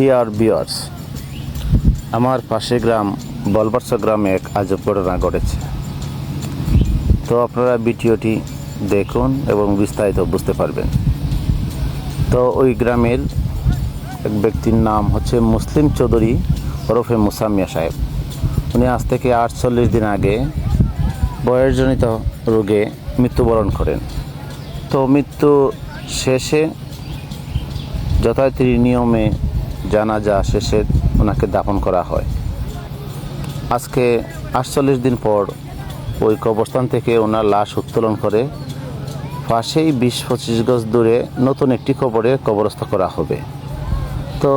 Deer বিয়ার্স আমার পাশে গ্রাম বলবার্স গ্রামে এক আজব ঘটনা ঘটেছে। তো আপনারা ভিডিওটি দেখুন এবং বিস্তারিত বুঝতে পারবেন। তো ওই গ্রামের এক ব্যক্তির নাম হচ্ছে মুসলিম চৌধুরী ওরফে মুসামিয়া সাহেব। উনি আজ থেকে আটচল্লিশ দিন আগে বয়সজনিত রোগে মৃত্যুবরণ করেন। তো মৃত্যু শেষে যথারীতি নিয়মে জানাজা শেষে ওনাকে দাফন করা হয়। আজকে আটচল্লিশ দিন পর ওই কবরস্থান থেকে ওনার লাশ উত্তোলন করে পাশেই বিশ পঁচিশ গজ দূরে নতুন একটি কবরে কবরস্থ করা হবে। তো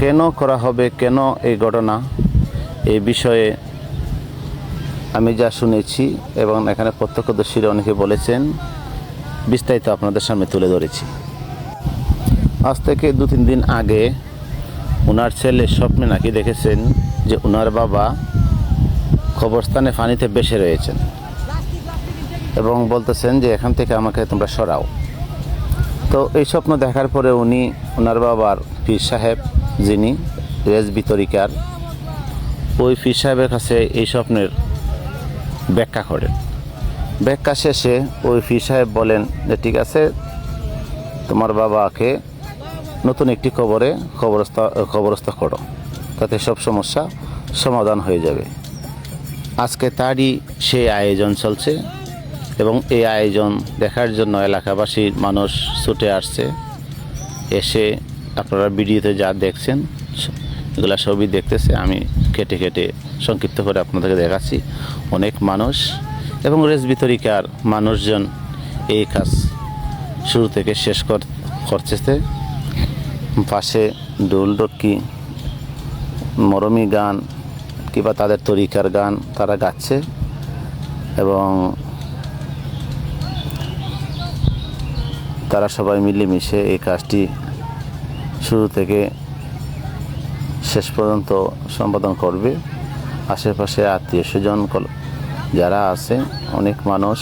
কেন করা হবে, কেন এই ঘটনা, এই বিষয়ে আমি যা শুনেছি এবং এখানে প্রত্যক্ষদর্শীরা অনেকে বলেছেন, বিস্তারিত আপনাদের সামনে তুলে ধরেছি। আজ থেকে দু তিন দিন আগে ওনার ছেলে স্বপ্নে নাকি দেখেছেন যে ওনার বাবা কবরস্থানে পানিতে বেসে রয়েছেন এবং বলতেছেন যে এখান থেকে আমাকে তোমরা সরাও। তো এই স্বপ্ন দেখার পরে উনি ওনার বাবার পীর সাহেব, যিনি রেজবি তরিকার, ওই পীর সাহেবের কাছে এই স্বপ্নের ব্যাখ্যা করেন। ব্যাখ্যা শেষে ওই পীর সাহেব বলেন যে, ঠিক আছে, তোমার বাবাকে নতুন একটি কবরে কবরস্থ কবরস্থ করো। তাতে সব সমস্যা সমাধান হয়ে যাবে। আজকে তারই সেই আয়োজন চলছে এবং এই আয়োজন দেখার জন্য এলাকাবাসীর মানুষ ছুটে আসছে। এসে আপনারা ভিডিওতে যা দেখছেন, এগুলা সবই দেখতেছে। আমি কেটে কেটে সংক্ষিপ্ত করে আপনাদেরকে দেখাচ্ছি। অনেক মানুষ এবং রেস বিতরিকার মানুষজন এই কাজ শুরু থেকে শেষ কর- করতেছে। পাশে ডোল ডক্কি মরমি গান কিংবা তাদের তরিকার গান তারা গাচ্ছে এবং তারা সবাই মিলেমিশে এই কাজটি শুরু থেকে শেষ পর্যন্ত সম্পাদন করবে। আশেপাশে আত্মীয় স্বজন যারা আছে, অনেক মানুষ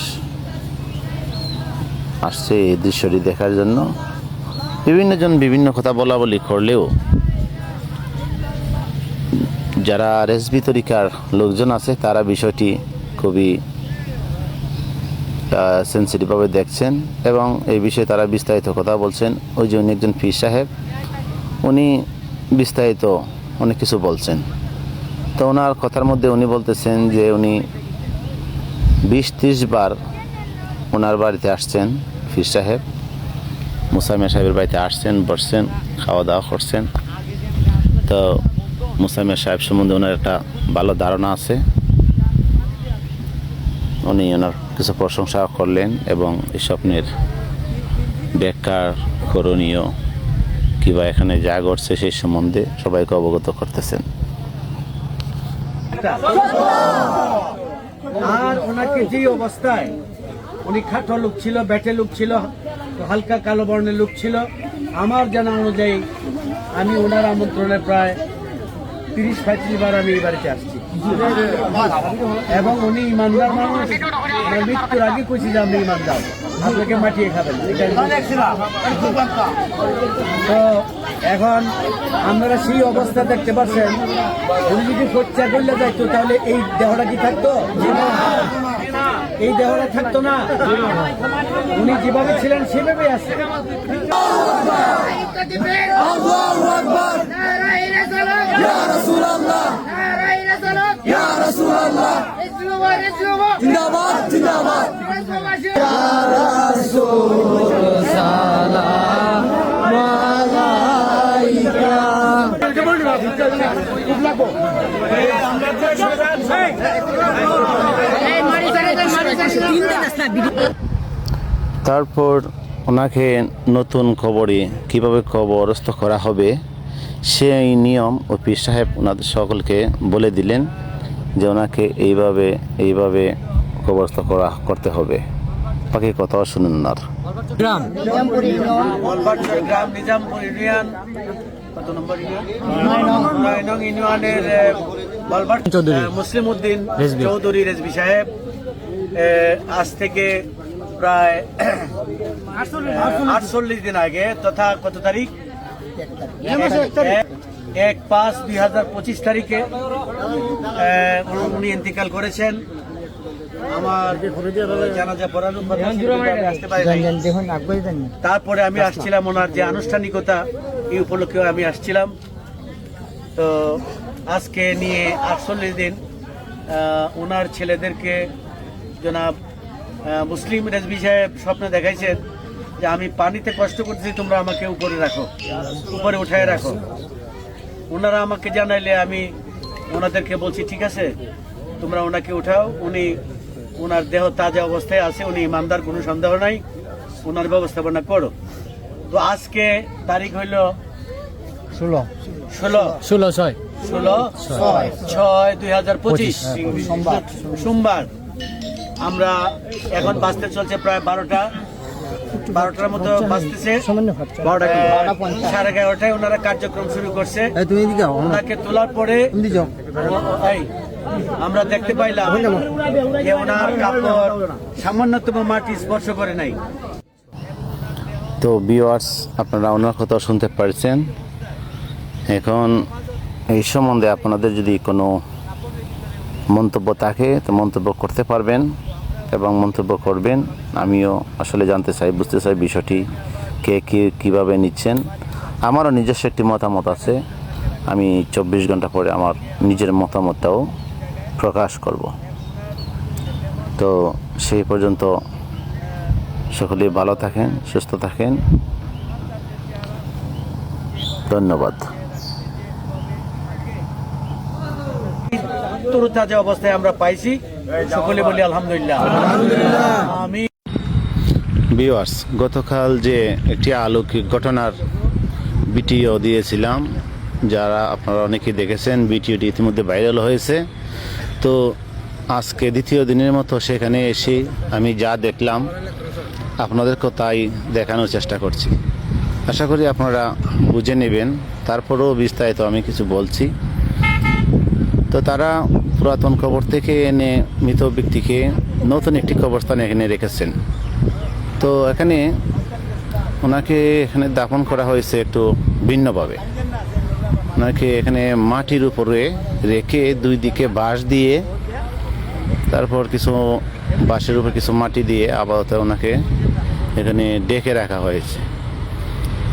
আসছে এই দৃশ্যটি দেখার জন্য। বিভিন্নজন বিভিন্ন কথা বলা বলি করলেও যারা আর রেসবি তরিকার লোকজন আছে, তারা বিষয়টি খুবই সেন্সিটিভভাবে দেখছেন এবং এই বিষয়ে তারা বিস্তারিত কথা বলছেন। ওই যে উনি একজন পীর সাহেব, উনি বিস্তারিত অনেক কিছু বলছেন। তো ওনার কথার মধ্যে উনি বলতেছেন যে উনি বিশ ত্রিশ বার ওনার বাড়িতে আসছেন পীর সাহেব। মুসামিয়া সাহেবের বাড়িতে আসছেন, বসছেন খাওয়া দাওয়া করছেন। তো মুসামিয়া সাহেব সম্বন্ধে ওনার একটা ভালো ধারণা আছে। উনি ওনার কিছু প্রশংসা করলেন এবং এই স্বপ্নের ব্যাখ্যার করণীয়, কিংবা এখানে যা ঘটছে সেই সম্বন্ধে সবাইকে অবগত করতেছেন। আর ওনাকে যে অবস্থায়, উনি খাটো লোক ছিল, ব্যাটে লোক ছিল হালকা কালো বর্ণের লোক ছিল। আমার জানা অনুযায়ী আমি ওনার আমন্ত্রণে প্রায় তিরিশ, পঁয়ত্রিশ বার আমি এই বাড়িতে আসছি। এবং উনি ইমানদার মানুষ। মৃত্যুর আগে কইছি যে আমি ইমানদার। আপনাকে মাটিয়ে খাবেন। তো এখন আপনারা সেই অবস্থা দেখতে পাচ্ছেন। উনি যদি খরচা করলে যাইতো তাহলে এই দেহটা কি থাকতো? এই দেহটা থাকতো না। উনি যেভাবে ছিলেন সেভাবেই আছে। জিন্দাবাদ জিন্দাবাদ তারপর ওনাকে নতুন খবরে কীভাবে কবরস্থ করা হবে সেই নিয়ম ও পীর সাহেব ওনাদের সকলকে বলে দিলেন যে ওনাকে এইভাবে এইভাবে কবরস্থ করা করতে হবে। বাকি কথাও শুনুন না গ্রাম। নিজামপুর ইউনিয়ন। কত নম্বর ইউনিয়ন? নয় নং। ইউনিয়নের বলবার মুসলিম উদ্দিন চৌধুরী রেজবি সাহেব আজ থেকে প্রায় আটচল্লিশ দিন আগে তথা কত তারিখ? এক- পাঁচ দুই হাজার পঁচিশ তারিখে উনি ইন্তিকাল করেছেন। আমার জানাজা পড়ানোর কথা আসতে পারি তারপরে আমি আসছিলাম ওনার যে আনুষ্ঠানিকতা এই উপলক্ষে আমি আসছিলাম। তো আজকে নিয়ে আটচল্লিশ দিন ওনার ছেলেদেরকে জনাব মুসলিম রেজবি সাহেব স্বপ্নে দেখাইছেন যে আমি পানিতে কষ্ট করতেছি তোমরা আমাকে উপরে রাখো উপরে উঠায় রাখো। ওনারা আমাকে জানাইলে আমি ওনাদেরকে বলছি ঠিক আছে তোমরা ওনাকে উঠাও উনি ওনার দেহ তাজা অবস্থায় আছে উনি ইমানদার কোনো সন্দেহ নাই ওনার ব্যবস্থাপনা করো। তো আজকে তারিখ হইল ষোলো। ষোলো। ষোলো ছয়। ষোলো ছয়। দুই হাজার পঁচিশ। সোমবার। আমরা এখন বাঁচতে চলছে প্রায় বারোটা। বারোটার মতো বাঁচতেছে সাড়ে এগারোটায় ওনারা কার্যক্রম শুরু করছে। ওনাকে তোলার পরে আমরা দেখতে পাইলাম যে ওনার কাপড় সামান্যতম মাটি স্পর্শ করে নাই। তো ভিউয়ার্স আপনারা ওনার কথা শুনতে পারছেন। এখন এই সম্বন্ধে আপনাদের যদি কোনো মন্তব্য থাকে তো মন্তব্য করতে পারবেন। এবং মন্তব্য করবেন। আমিও আসলে জানতে চাই, বুঝতে চাই বিষয়টি, কে কী কীভাবে নিচ্ছেন। আমারও নিজস্ব একটি মতামত আছে। আমি চব্বিশ ঘণ্টা পরে আমার নিজের মতামতটাও প্রকাশ করব। তো সেই পর্যন্ত সকলে ভালো থাকেন, সুস্থ থাকেন। ধন্যবাদ। তরুতাজা অবস্থায় আমরা পাইছি সকলে বলি আলহামদুলিল্লাহ। আমি ভিউয়ার্স গতকাল যে একটি আলৌকিক ঘটনার ভিডিও দিয়েছিলাম, যারা আপনারা অনেকে দেখেছেন, ভিডিওটি ইতিমধ্যে ভাইরাল হয়েছে। তো আজকে দ্বিতীয় দিনের মতো সেখানে এসে আমি যা দেখলাম, আপনাদেরকেও তাই দেখানোর চেষ্টা করছি। আশা করি আপনারা বুঝে নেবেন, তারপরেও বিস্তারিত আমি কিছু বলছি। তো তারা পুরাতন কবর থেকে এনে মৃত ব্যক্তিকে নতুন একটি কবরস্থানে এখানে রেখেছেন। তো এখানে ওনাকে এখানে দাফন করা হয়েছে একটু ভিন্নভাবে। ওনাকে এখানে মাটির উপরে রেখে দুই দিকে বাঁশ দিয়ে, তারপর কিছু বাঁশের উপর কিছু মাটি দিয়ে আপাতত ওনাকে এখানে ডেকে রাখা হয়েছে।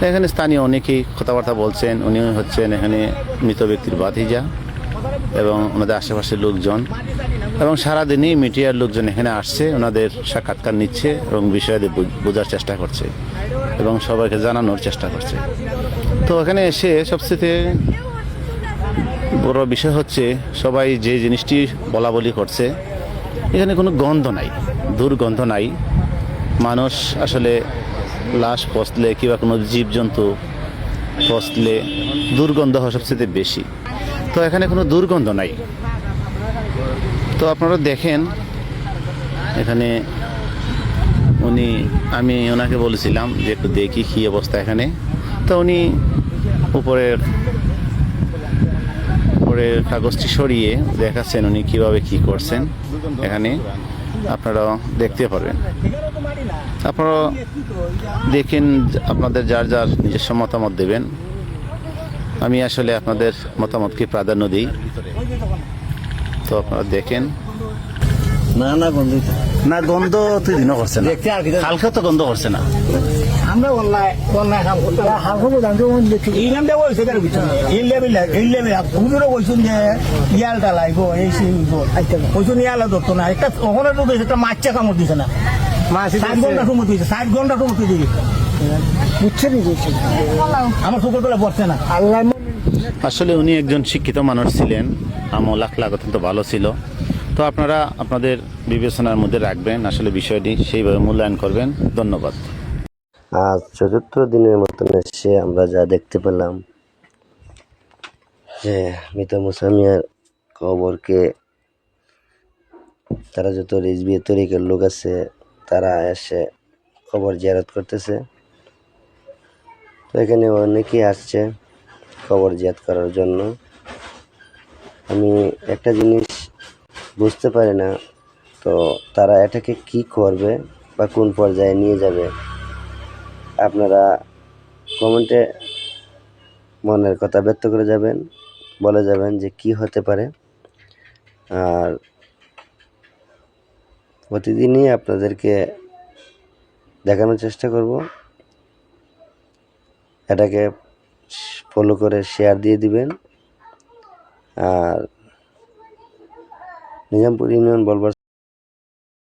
এখানে স্থানীয় অনেকেই কথাবার্তা বলছেন, উনি হচ্ছেন এখানে মৃত ব্যক্তির বাতিজা এবং ওনাদের আশেপাশের লোকজন। এবং সারাদিনই মিডিয়ার লোকজন এখানে আসছে, ওনাদের সাক্ষাৎকার নিচ্ছে এবং বিষয়াদি বোঝার চেষ্টা করছে এবং সবাইকে জানানোর চেষ্টা করছে। তো এখানে এসে সবচেয়ে বড় বিষয় হচ্ছে, সবাই যে জিনিসটি বলা বলি করছে, এখানে কোনো গন্ধ নাই, দুর্গন্ধ নাই। মানুষ আসলে লাশ পচলে কিংবা কোনো জীবজন্তু পচলে দুর্গন্ধ হয় সবচেয়ে বেশি। তো এখানে কোনো দুর্গন্ধ নাই। তো আপনারা দেখেন, এখানে উনি, আমি ওনাকে বলেছিলাম যে একটু দেখি কী অবস্থা এখানে। তো উনি উপরের উপরের কাগজটি সরিয়ে দেখাচ্ছেন উনি কীভাবে কি করছেন এখানে। আপনারা দেখতে পারবেন। আপনারা দেখেন আপনাদের যার যার নিজস্ব মতামত দেবেন। আমি আসলে আপনাদের মতামতকে প্রাধান্য দিই? তো আপনারা দেখেন। না না বন্ধু না গন্ধ তুই দিনও করছে না। হালকা তো গন্ধ করছে না। আমরা অনলাইন অনলাইন কাম করতে হালকা জানতে দেখি। এই নামটা বলছে তার ভিতরে। এই লেভেল এই লেভেল বলছেন যে লাগবো এই সেই বলছেন ইয়ালা ধরতো না। একটা ওখানে তো একটা মাছটা কামড় দিছে না। ষাট ঘণ্টা সময় দিয়েছে ষাট ঘণ্টা সময় দিয়েছে আমার না। আল্লাহ আসলে উনি একজন শিক্ষিত মানুষ ছিলেন আমল আখলাক অত্যন্ত ভালো ছিল। তো আপনারা আপনাদের বিবেচনার মধ্যে রাখবেন আসলে বিষয়টি সেইভাবে মূল্যায়ন করবেন। ধন্যবাদ। আজ চতুর্থ দিনের মতন এসে আমরা যা দেখতে পেলাম যে মৃত মুসামিয়ার কবরকে তারা যত রিজবি তরিকের লোক আছে তারা এসে কবর জিয়ারত করতেছে। এখানে অনেকেই আসছে কবর জিয়াত করার জন্য। আমি একটা জিনিস বুঝতে পারি না, তো তারা এটাকে কি করবে বা কোন পর্যায়ে নিয়ে যাবে? আপনারা কমেন্টে মনের কথা ব্যক্ত করে যাবেন, বলে যাবেন যে কি হতে পারে। আর প্রতিদিনই আপনাদেরকে দেখানোর চেষ্টা করব। এটাকে ফলো করে শেয়ার দিয়ে দিবেন। আর নিজামপুর ইউনিয়ন বলবার